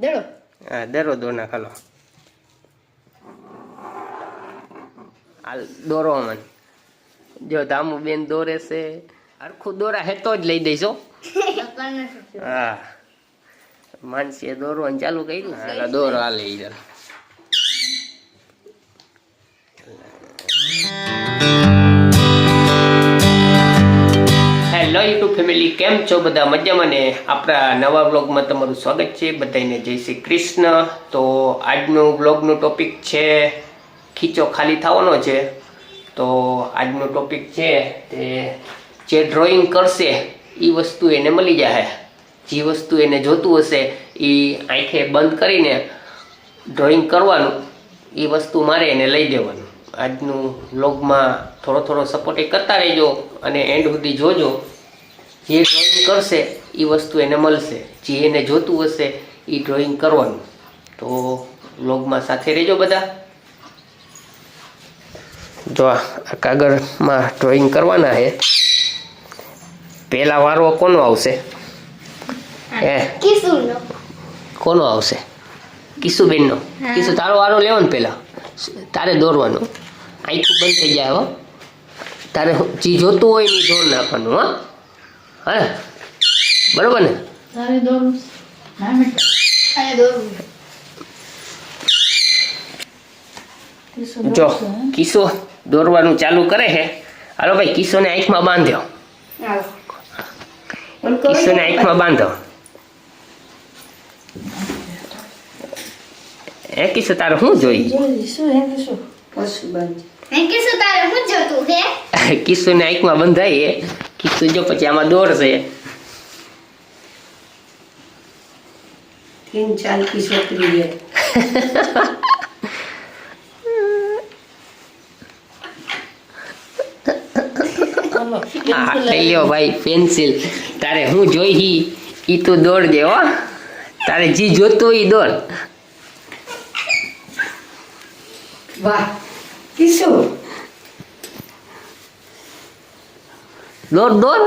દડો. હા દરો દોર નાખ હાલો દોરો મન. જો દામુ બેન દોરે છે. આખું દોરા હેતો જ લઈ દઈશો, હા. માનસીએ દોરવાનું ચાલુ કરી ને દોરો હાલે ઈ ચાલ હેલો યુટ્યુબ ફેમિલી કેમ છો બધા? મજામાં ને? આપણા નવા બ્લોગમાં તમારું સ્વાગત છે. બધાને જય શ્રી કૃષ્ણ. તો આજનું બ્લોગનું ટોપિક છે, ખીચો ખાલી થવાનો છે. તો આજનો ટોપિક છે તે, જે ડ્રોઈંગ કરશે એ વસ્તુ એને મળી જાય જે વસ્તુ એને જોતું હશે એ આંખે બંધ કરીને ડ્રોઈંગ કરવાનું એ વસ્તુ મારે એને લઈ દેવાનું. આજનું બ્લોગમાં થોડો થોડો સપોર્ટ કરતા રહેજો અને એન્ડ સુધી જોજો. જે ડ્રોઈંગ કરશે એ વસ્તુ એને મળશે. જે એને જોતું હશે એ ડ્રોઈંગ કરવાનું. તો બ્લોગમાં સાથે રહેજો બધા. જો આ કાગળમાં ડ્રોઈંગ કરવાના છે પહેલા વારો કોનો આવશે? હે? કોનો આવશે? કિશુબેનનો. કિશુ તારો વારો લેવો ને પહેલા તારે દોરવાનું. આંખું બંધ થઈ જાય હો. તારે જે જોતું હોય એ દોર નાખવાનું હા. હા? ને? બરોબર ને? તારે દોરું ના બેટા આને દોરું કિશુ જો કિસ્સો દોરવાનું ચાલુ કરે છે. હાલો ભાઈ કિસ્સોને આંખમાં બાંધ્યો. કિસ્સોને આંખમાં બાંધો એ કિસ્સો તારે શું જોઈ કિસ્સો તારે શું જોતું હે? કિસ્સોને આંખમાં બંધાય એ કિસ્સો જો પછી આમાં દોરશે तीन साल की छोकरी है આ લઈ લ્યો ભાઈ પેન્સિલ તારે હું જોઈ હી ઈ તું દોડજે હો તારે જી જોતું ઈ દોડ वाह किशु દોડ દોડ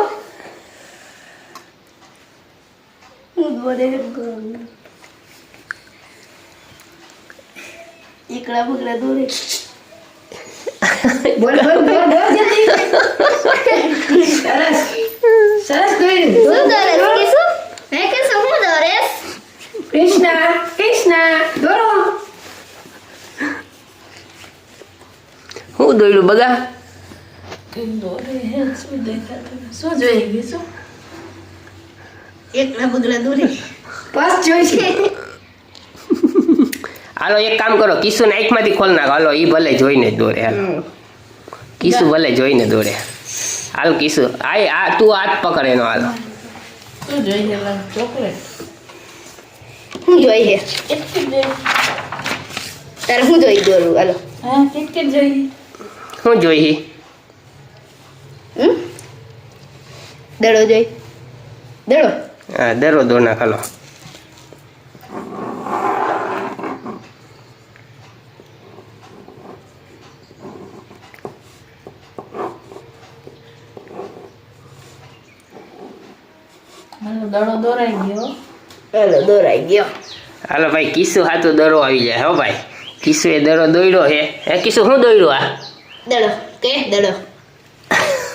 એકડા બગડા દોરે બોલ બોલ બોલ બોલ જલ્દી સરસ સરસ કર્યું શું દોરેસ કીશું મેં કીધું હું દોરેસ કૃષ્ણ કૃષ્ણ દોરો હું દોડ્યું બગા દોરે હે શું દેખાતું શું જોઈએ? કીશું એકડા બગડા દોરે. બસ જોઈશે. હાલો એક કામ કરો. કિસુ ને આંખમાંથી ખોલ નાખો. હાલો ઈ ભલે જોઈને જ દોરે. હાલો. કિસુ ભલે જોઈને દોરે. હાલ કિસુ આ આ તું હાથ પકડ એનો હાલો. શું ચોકલેટ. હું જોઈ હે કિટકિટ તારે હું જોઈ દોરું હાલો. હા કિટકિટ જોઈએ? શું જોઈ હી હમ દડો જોઈ દડો હા દરો દોર નાખ હાલો મારો દડો દોરાઈ ગયો હાલો દોરાઈ ગયો હાલો ભાઈ કિસ્સુ હાથું દરો આવી જાય હો ભાઈ કિસ્સુ એ દરો દોડ્યો હે હે કિસ્સુ શું દોડ્યું આ દડો કે દડો છીપડા બંધ થઈ જાય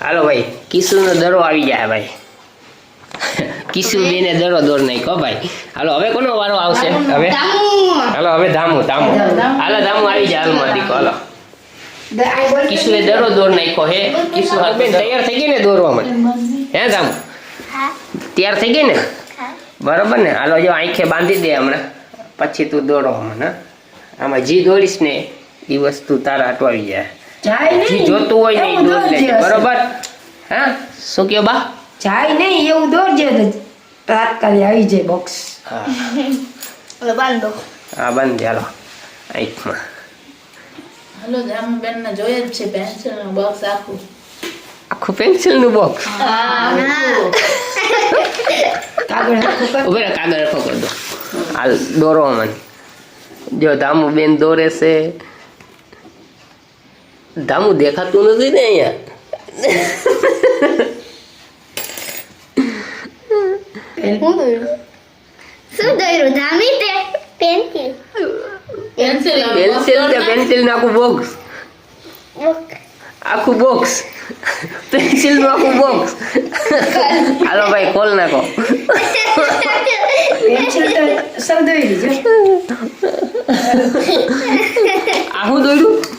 હાલો ભાઈ કિસ્સુનો દરો આવી જાય ભાઈ. કિસ્સુ બેને દરો દોર નાખ્યો ભાઈ. હાલો, હવે કોનો વારો આવશે? હવે? હાલો, હવે ધામુ ધામુ. હાલો, ધામુ આવી જાય હાલમાં દીકો હાલો. આ દરો દોર નાખ્યો હે કિશુ બેન તૈયાર થઈ ગઈ ને દોરવા માટે? હે, ધામુ? તૈયાર થઈ ગઈ ને? બરોબર ને? હાલો, જો આંખે બાંધી દે હમણાં. પછી તું દોડો હમણાં આમાં જી દોડીશ ને એ વસ્તુ તારા અટવાઈ જાય જાય નહીં. જોતું હોય ને એ લે દોરજે બરોબર? હા? શું કયો બા? જાય નહીં એવું દોરજે તો તાત્કાલિક આવી જાય બોક્સ હા. હાલો બાંધો હા બંધ હાલો. આઈકમાં હલો જામ ને જોઈએ જ છે પેન્સિલનું બોક્સ આખું. આખું પેન્સિલનું બોક્સ હા કાગળ ઉભે કાગળ રખો કરી દો. હાલ દોરો મને જો ધામુ બેન દોરે છે. ધામુ દેખાતું નથી ને અહીંયા શું દોર્યું ધામી તે પેન્સિલ પેન્સિલ પેન્સિલ તે પેન્સિલનું આખું બોક્સ આખું બોક્સ પેન્સિલનું આખું બોક્સ હાલો ભાઈ ખોલ નાખો આ શું દોર્યું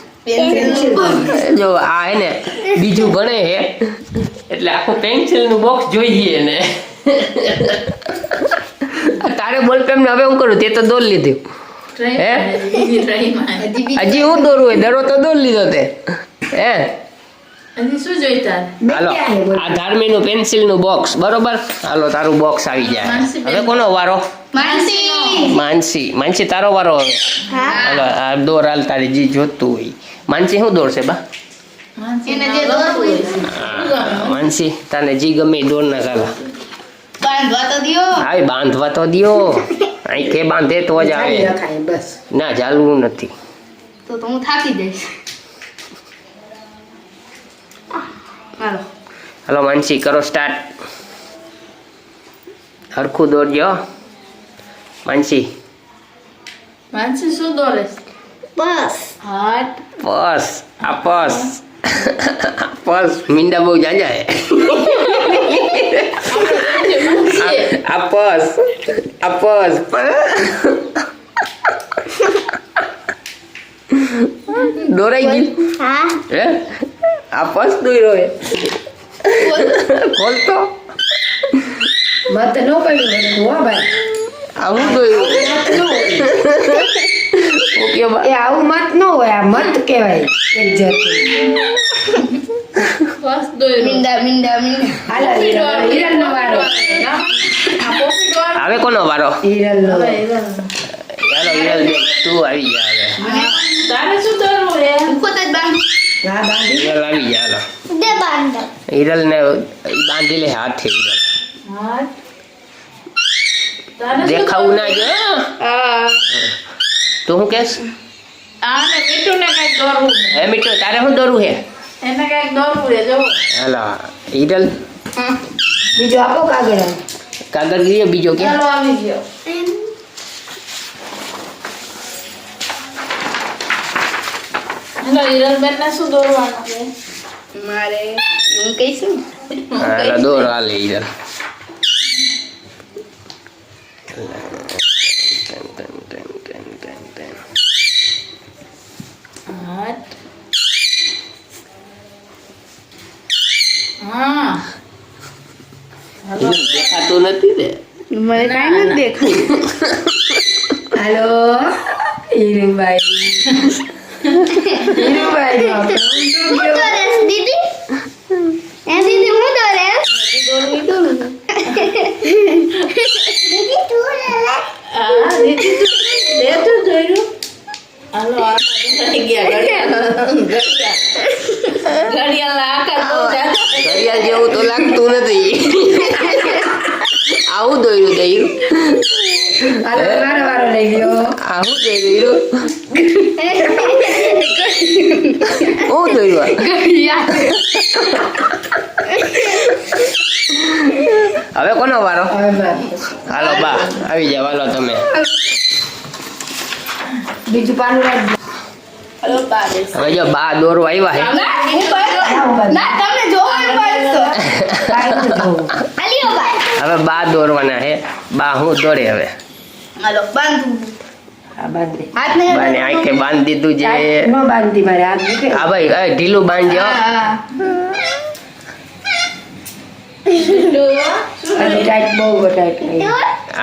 જો આ હે ને બીજું ભણે હે. એટલે આખું પેન્સિલનું બોક્સ જોઈએ ને તારે બોલ પેમ હવે હું કરું? તે તો દોર લીધું. હે? બીજી try માં. હજી હું દોરું હોય? દરો તો દોર લીધો તે. હે? હાલો. આ ધાર્મીનું પેન્સિલનું બોક્સ બરોબર? હાલો તારું બોક્સ આવી જાય. માનસી હવે કોનો વારો? માનસી. માનસી. માનસી તારો વારો હવે. હાલો આ દોર હાલ તારે જી જોતું હોય. માનસી શું દોરશે બા? માનસી તને જી ગમે દોર ના કાલા બાંધવા તો દ્યો. હાય બાંધવા તો દિયો. અહીં કે બાંધે તો જ આવે. ના ચાલવું નથી. તો તો હું થાકી જઈશ. હાલો. હાલો માનસી કરો સ્ટાર્ટ હરખું દોરજો. માનસી. માનસી શું દોરે? બસ. હાટ પસ આ પસ પસ મીંડા બહુ જાજા હે આ પસ આ પસ દોરાઈ ગઈ હે આ પસ દોર્યો હે ખોલ તો મત નો પડ્યું મને ભાઈ આવું દોર્યું ઓકે બા એ આવું મત ન હોય આ મત કહેવાય એક જાતનું. બસ હાલો હિરલ વારો. હવે કોનો વારો? ચાલો હિરલ બેન તું આવી જા હવે. તારે શું દોરવું છે? મૂકો તો જ બાંધી. હિરલ આવી જા હાલો. દે બાંધો. હિરલ ને બાંધી લે હાથે હિરલ. હાથ. દેખાવું ના? જો તું શું કેસ? આને મીઠું ને કંઈક દોરવું હે મીઠું તારે શું દોરવું હે એને કંઈક દોરવું છે જો હાલો ઈડલ. બીજો આપો કાગળ કાગળ લઈએ બીજો કે. ચાલો આવી ગયો. હેલો હિરલબેન ને શું દોરવાનું છે? મારે હું કહીશું? હાલો દોર હાલે હિરલ હાથ હા હિરલ દેખાતું નથી ને. મને કાંઈ નથી દેખાયું. હાલો હીરુભાઈ. હીરુભાઈ નો આપણો ઊંધો હું ગયો. દોરેશ દીદી એ દીદી હું દોરેશ દીદી તું લે આ દીદી તું દે તો જોયું હાલો આ દોરાઈ ગયા ઘડિયાળ ઘડિયાળ ઘડિયાળના આકાર બહુ જાજા થઈ ગયા. ઘડિયાળ જેવું તો લાગતું નથી આવું દોર્યું હાલો મારો વારો લઈ ગયો. આવું દોર્યું હું દોર્યું હવે કોનો વારો? હાલો બા આવી જાવ હાલો તમે. બીજું પાનું હવે જો બા દોરવા આવ્યા હે. ના તમે જોવું. હવે બા દોરવાના હે. બા હું દોરે હવે. હાલો બાંધું. ઢીલું બાંધજો.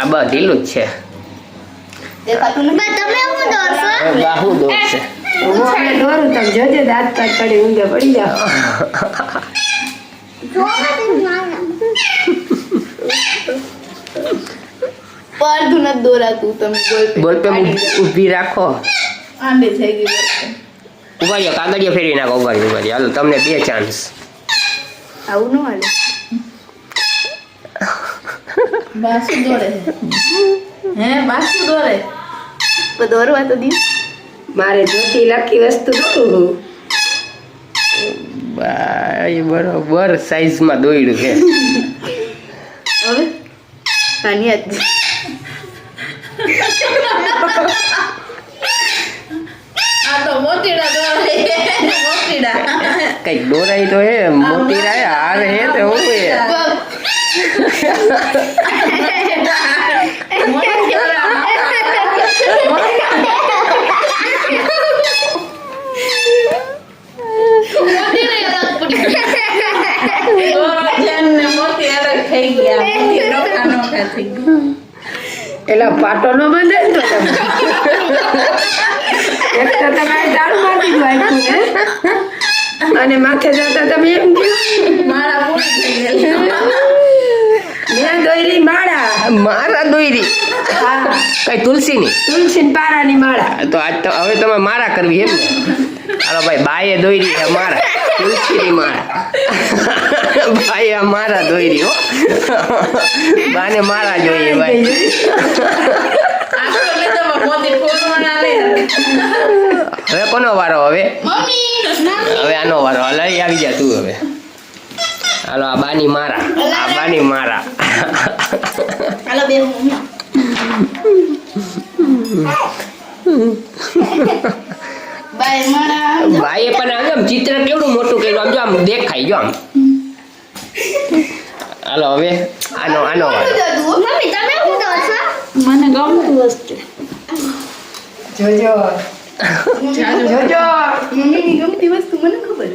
આ બા ઢીલું જ છે. બાહુ દોર છે દોરું તમે જોજે દાંત પાત પડી પડી જાઓ. પડધું નથી દોરાતું તમે બોલ પે. બોલ ઊભી રાખો. આંબે થઈ ગઈ ઊભા રહ્યો કાગળિયા ફેરવી નાખો ઊભા રહ્યો ઊભા રહ્યો. હાલો તમને બે ચાન્સ આવું ન હાલે. બાસુ દોરે હે બાસુ દોરે તો દોરવા તો દી. મારે જોતી લખી વસ્તુ દોરું ભાઈ બરોબર સાઈઝમાં દોડ્યું છે. હવે? કાનિયા જ. આ તો મોતીડા દોરાય મોતીડા કંઈક દોરાઈ તો હે મોટી રાય હાર હે તો હું હે દોરા છે ને મોતી અલગ થઈ ગયા. નોખા નોખા થઈ ગયા. એટલે પાટો નો બંધે તો એક તો તમે દારૂ મારી દીધું અને માથે જતા તમે એમ કહ્યું મારા પૂરી થઈ ગયેલી. મેં દોરી માળા. મારા દોયરી? હા. કઈ તુલસીની? તુલસી પારાની માળા. તો આજ તો હવે તમે મારા કરવી એમ હાલો ભાઈ બાએ દોયરી મારા તુલસીની મારા ભાઈ આ મારા ધોઈ રહ્યો બાને મારા જોઈએ ભાઈ. હવે કોનો વારો હવે? હવે આનો વારો. લઈ આવી જા તું હવે. હાલો આ બાની મારા. આ બાની મારા. હાલો બે ભાઈએ પણ આમ આમ ચિત્ર કેવડું મોટું કર્યું? આમ જો આમ દેખાય જો આમ. હાલો હવે આનો આનો મમ્મી તમે શું દો છો? મને ગમતું વસ્તુ. જોજો. જોજો. મમ્મીની ગમતી વસ્તુ મને ખબર.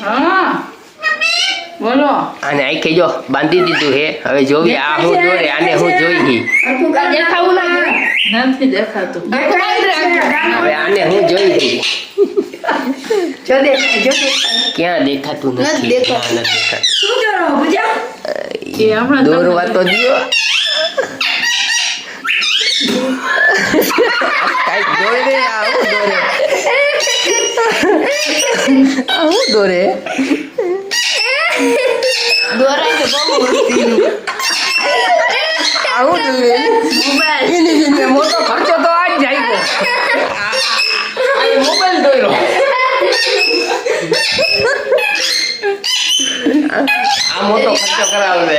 હા. બોલો. આને કે જો બાંધી દીધું હે હવે જોવી આ હું દોરે આને હું જોઈ દેખાવું નથી દેખાતું. હવે આને હું જોઈ જો ક્યાં દેખાતું નથી. ક્યાં નથી દેખાતું. શું કરો પૂજા એ હમણાં દોરવા તો દિયો. કાંઈક દોરે આ દોરે? આ દોરે? દોરાય તો બહુ વસ્તીનું આ હું દોરે એની જઈને મોટો ખર્ચો તો આ જ જાય ગયો. આ આ એ મોબાઈલ દોર્યો આ મોટો ખર્ચો કરાવે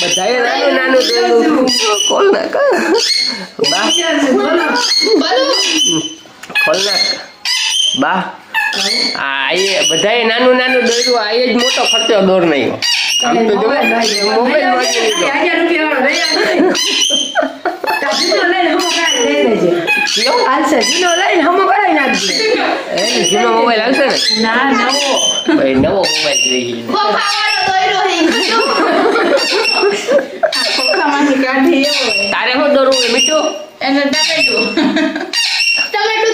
બધાએ નાનું નાનું દોર્યું કોલ નાખ બા. ખોલ નાખ. બા. આ એ બધાએ નાનું નાનું દોર્યું આ એ જ મોટો ખર્ચો દોર નહીં આમ તો જો મોબાઈલ લીધો આવજો. તાર જૂનો લઈને હમો કરાવી લઈ લેજે. કયો હાલશે. જૂનો લઈને હમો કરાવી નાખજે. એ જૂનો મોબાઈલ આવશે ને? ના નવો. ભાઈ નવો મોબાઈલ જોઈએ પપ્પાવાળો દોયરો હે આ ખોખામાંથી કાઢી એવો હોય. તારે શું દોરવું હોય મીઠું? એને ટમેટું ટમેટું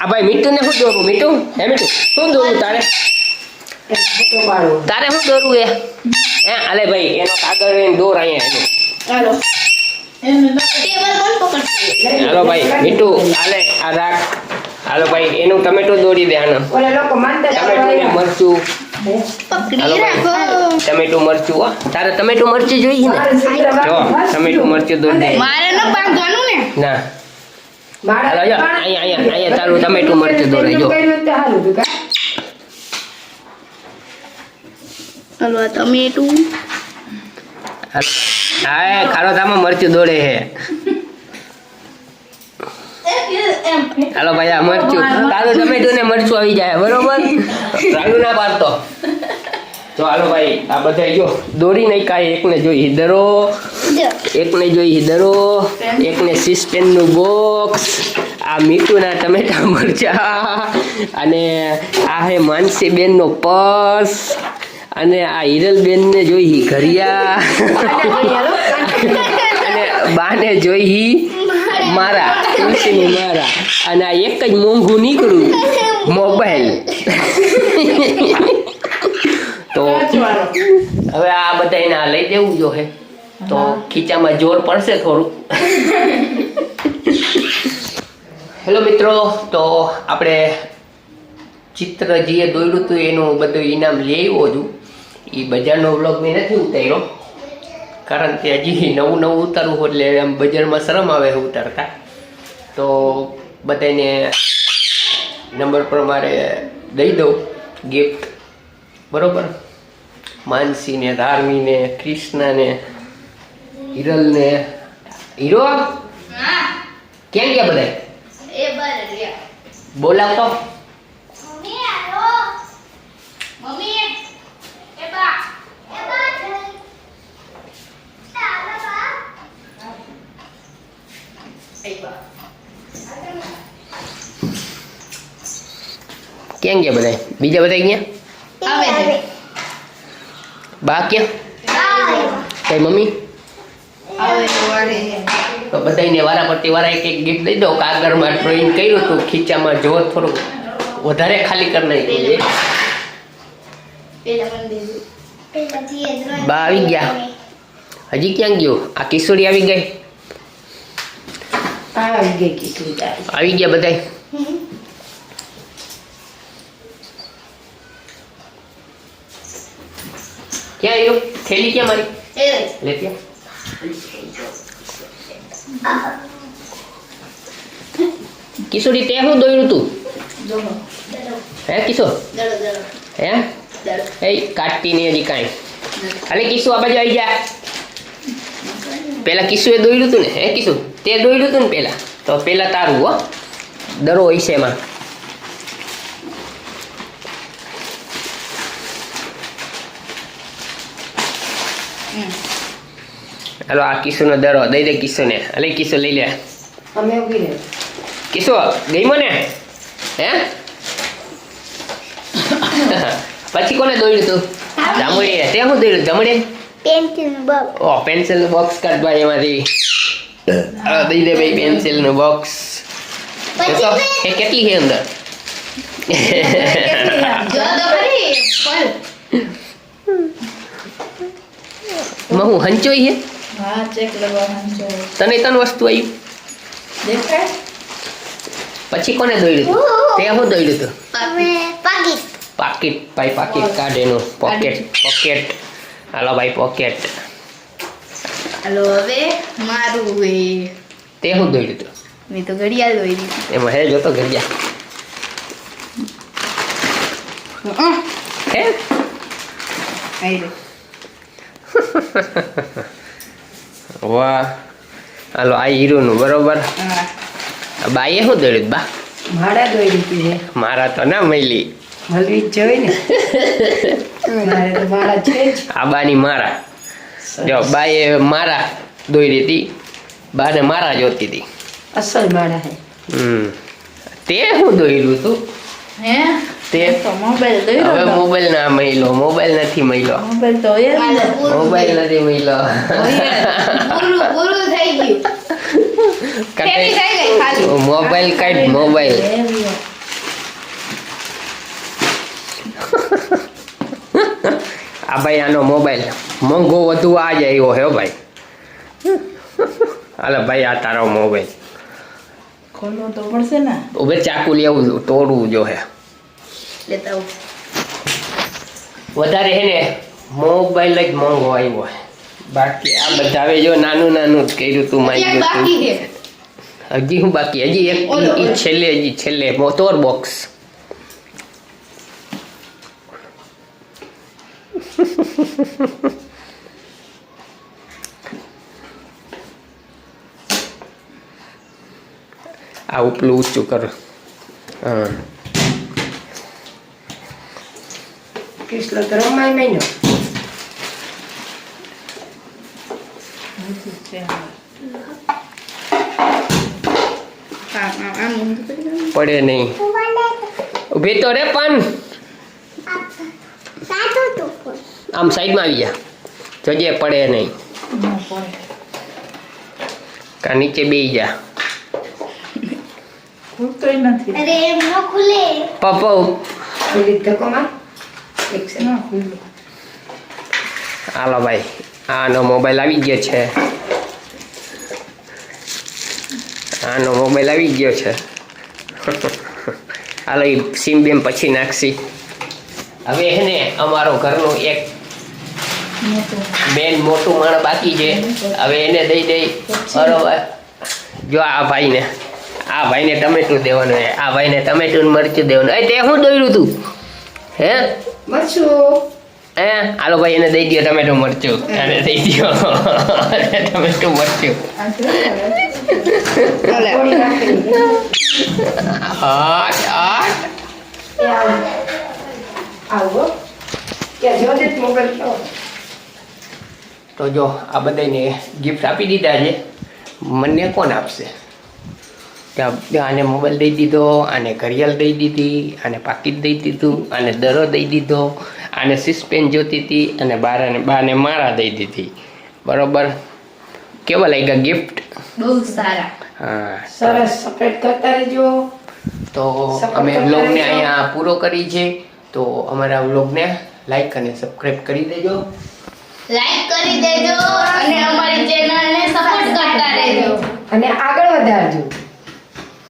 આ ભાઈ મીઠું ને શું દોરું? મીઠું? હે મીઠું? શું દોરું તારે? તારે શું દોરવું એ? હે અલે ભાઈ એનો કાગળ દોર અહીંયા હાલો. એને ટમેટું. ટેબલ કોણ પકડશે હાલો ભાઈ મીઠું હાલે આ રાખ. હાલો ભાઈ એનું ટમેટું દોરી દે આનો. ઓલા લોકો માનતા ટમેટું મરચું. ટમેટું મરચું હો. તારે ટમેટું મરચું જોઈએ ને? જો ટમેટું મરચું દોરી દે. મારે ન બાંધવાનું ને? ના. તારું ટમેટું મરચું દોરાય જો હાલો આ ટમેટું હા એ મરચું દોડે છે. હાલો ભાઈ આ મરચું. તારું ટમેટું ને મરચું આવી જાય બરોબર? રાડું ના પાડતો. તો હાલો ભાઈ આ બધા જો. દોરી નહીં કાંઈ એકને જોઈ. દરો જો એકને જોઈ હિદરો એકને સિસ્પેનનું બોક્સ આ મીઠુંના ટમેટા મરચા અને આ હે માનસીબેનનો પર્સ અને આ હિરલબેનને જોઈ ઘરિયા અને બાને જોઈ મારા તુલસીની મારા અને આ એક જ મોંઘું નીકળ્યું મોબાઈલ. તો હવે આ બધા એને લઈ દેવું જો હે. તો ખીચામાં જોર પડશે થોડું. હેલો મિત્રો, તો આપણે ચિત્ર જે દોર્યું હતું એનું બધું ઇનામ લઈ આવ્યો છું એ બજારનો વ્લોગ મેં નથી ઉતાર્યો, કારણ કે હજી નવું નવું ઉતારવું હોય એટલે આમ બજારમાં શરમ આવે ઉતારતા. તો બધાને નંબર પર દઈ દઉં ગિફ્ટ બરાબર? માનસીને, ધાર્મીને કૃષ્ણને હિરલને હીરો ક્યાં ગયા બધા એ બર રહ્યા બોલાવતો મમ્મી આવો મમ્મી એ બા એ બા ચાલો બા ક્યાં ગયા બધા બીજા બધા ગયા આવે બા ક્યાં કઈ મમ્મી આવે તો બધાને વારા પરથી વારા એક એક ગિફ્ટ દઈ દો. કાગળમાં ડ્રોઈંગ કર્યું હતું ખીચામાં જો થોડું વધારે ખાલી કરી નાખ્યું બા આવી ગયા. હજી ક્યાં ગયું? આ કિશોરી આવી ગઈ? આવી ગઈ આવી. ગયા બધા ક્યાં આવ્યો? થેલી ક્યાં મારી? એ લે ત્યાં. કિશોરી તે શું દોડ્યું તું? હે કિશોર? હે? એ કાટતી નહીં હજી કાંઈ. અલે કિશુ આ બાજુ આવી જા. પેલા કિશુએ દોડ્યું તું ને? હે કિશુ તે દોડ્યું તું ને પેલા? તો પેલા તારું હો. દરો હોય છે એમાં. હાલો આ કિશુનો દરો દઈ દે કિશુને અલે કિસુ લઈ લે. અમે ઊભી રહે. કિશુ ગઈ મને હે? પછી કોને દોડ્યું તું? જમણી તે શું દોડ્યું જમણી પેન્સિલ બોક્સ ઓ પેન્સિલ બોક્સ કાઢ ભાઈ એમાંથી. દઈ દે ભાઈ પેન્સિલનું બોક્સ એ કેટલી છે અંદર? મહુ હું હંચોઈ છે? હા ચેક તને ત્રણ વસ્તુ આવ્યું દેખાય પછી કોને દોડ્યું તું? તે શું દોડ્યું હતું પાકીટ. પાકીટ ભાઈ પાકીટ કાઢ એનું. પોકેટ પોકેટ હાલો ભાઈ પોકેટ હાલો હવે મારું એ. તે શું દોડ્યું તું. મેં તો ઘડિયાળ દોરી એમાં હે જોતો ઘડિયાળ. હે? વાહ. હાલો આ હીરોનું બરોબર? આ બાઈએ શું દોડ્યું? બા. મારા દોરી હતી મારા તો ના મળી મળવી જ જોઈએ ને. મારે તો મારા છે આબાની મારા. જો બાએ મારા દોડી હતી. બાને મારા જોતી હતી. અસલ મારા હે. હમ. તે શું દોડ્યું તું? હે? તે તો મોબાઈલ દઈ હવે મોબાઈલ ના મળ્યો મોબાઈલ નથી મળ્યો મોબાઈલ તો એ મોબાઈલ નથી મળ્યો પૂરું પૂરું થઈ ગયું. ફેરી થઈ ગઈ ખાલી. મોબાઈલ કાઢ મોબાઈલ આ ભાઈ આનો મોબાઈલ મોંઘો વધુ આ જ આવ્યો હે ભાઈ. અલે ભાઈ આ તારો મોબાઈલ ખોલવો તો પડશે ને. ઉભે ચાકુ લેવું તોડવું જો હે. લેતા આવું. વધારે હે ને મોબાઈલ જ મોંઘો આવ્યો બાકી આ બધા હવે જો નાનું નાનું જ કર્યું તું મારી હજી હું બાકી હજી એક. છેલ્લે હજી છેલ્લે મોતોર બોક્સ આ ઉપલું ઊંચું કરો. હા. કૃષ્ણ તો રમાય મહિનો. પડે નહીં ઊભી તો રે પણ આમ સાઈડમાં આવી જા જોજે પડે નહીં કા નીચે બેસી જા ખુલતોય નથી અરે એમ ન ખુલે પપ્પા હાલો ભાઈ આનો મોબાઈલ આવી ગયો છે. આનો મોબાઈલ આવી ગયો છે. હાલો એ સીમ બેમ પછી નાખશી. હવે એને ને અમારો ઘરનું એક બેન મોટું માણ બાકી છે. હવે એને દઈ દઈ. બરોબર જો આ ભાઈને આ ભાઈને ટમેટું દેવાનું આ ભાઈને ટમેટું મરચું દેવાનું એ તે શું દોર્યું તું? હે? મરચું. એ આલો ભાઈ એને દઈ દો તો મરચું. એને દઈ દો તમે મરચું. નાખેલી. હટ હટ આવો. જોજે જ તો જો આ બધાને ગિફ્ટ આપી દીધા છે. મને કોણ આપશે? આને મોબાઈલ દઈ દીધો આને ઘડિયાળ દઈ દીધી આને પાકીટ દઈ દીધું આને દરો દઈ દીધો આને સિસ્પેન જોતી હતી અને બારાને બાને મારા દઈ દીધી. બરોબર? કેવા લાગ્યા ગિફ્ટ બહુ સારા. હા સરસ. સપરેટ કરતા રહેજો. તો અમે વ્લોગને અહીંયા પૂરો કરી છે. તો અમારા વ્લોગને લાઈક અને સબસ્ક્રાઇબ કરી દેજો. લાઈક કરી દેજો અને અમારી ચેનલને સપોર્ટ કરતા રહેજો. અને આગળ વધારજો.